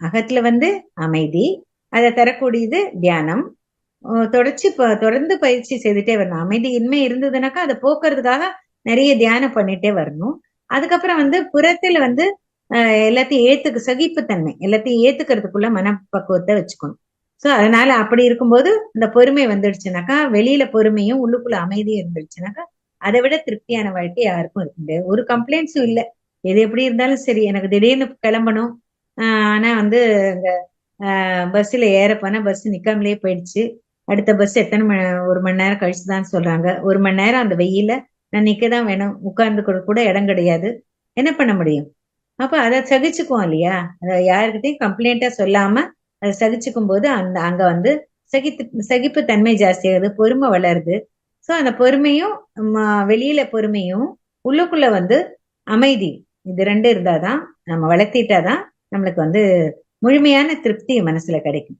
அகத்துல வந்து அமைதி அதை தரக்கூடியது தியானம். தொடர்ச்சி தொடர்ந்து பயிற்சி செய்துட்டே வரணும். அமைதியின்மை இருந்ததுனாக்கா அதை போக்குறதுக்காக நிறைய தியானம் பண்ணிட்டே வரணும். அதுக்கப்புறம் வந்து புறத்துல வந்து எல்லாத்தையும் ஏத்துக்கு சகிப்புத்தன்மை எல்லாத்தையும் ஏத்துக்கிறதுக்குள்ள மனப்பக்குவத்தை வச்சுக்கணும். சோ அதனால அப்படி இருக்கும்போது இந்த பொறுமை வந்துடுச்சுனாக்கா வெளியில பொறுமையும் உள்ளுக்குள்ள அமைதியும் இருந்துடுச்சுனாக்கா அதை விட திருப்தியான வாழ்க்கை யாருக்கும் இருக்க முடியாது. ஒரு கம்ப்ளைண்ட்ஸும் இல்ல. எது எப்படி இருந்தாலும் சரி எனக்கு திடீர்னு கிளம்பணும் ஆனா வந்து இந்த பஸ்ல ஏற போனா பஸ் நிக்காமலே போயிடுச்சு. அடுத்த பஸ் எத்தனை மணி ஒரு மணி நேரம் கழிச்சு தான் சொல்றாங்க. ஒரு மணி நேரம் அந்த வெயில நான் நிக்க தான் வேணும். உட்கார்ந்து கூட கூட இடம் கிடையாது. என்ன பண்ண முடியும்? அப்ப அதை சகிச்சுக்குவோம் இல்லையா? அதை யாருக்கிட்டையும் கம்ப்ளைண்டா சொல்லாம அதை சகிச்சுக்கும் போது அந்த அங்க வந்து சகித்து சகிப்பு தன்மை ஜாஸ்தியாகுது பொறுமை வளருது. ஸோ அந்த பொறுமையும் வெளியில பொறுமையும் உள்ளுக்குள்ள வந்து அமைதி. இது ரெண்டு இருந்தாதான் நம்ம வளர்த்திட்டாதான் நம்மளுக்கு வந்து முழுமையான திருப்தி மனசுல கிடைக்கும்.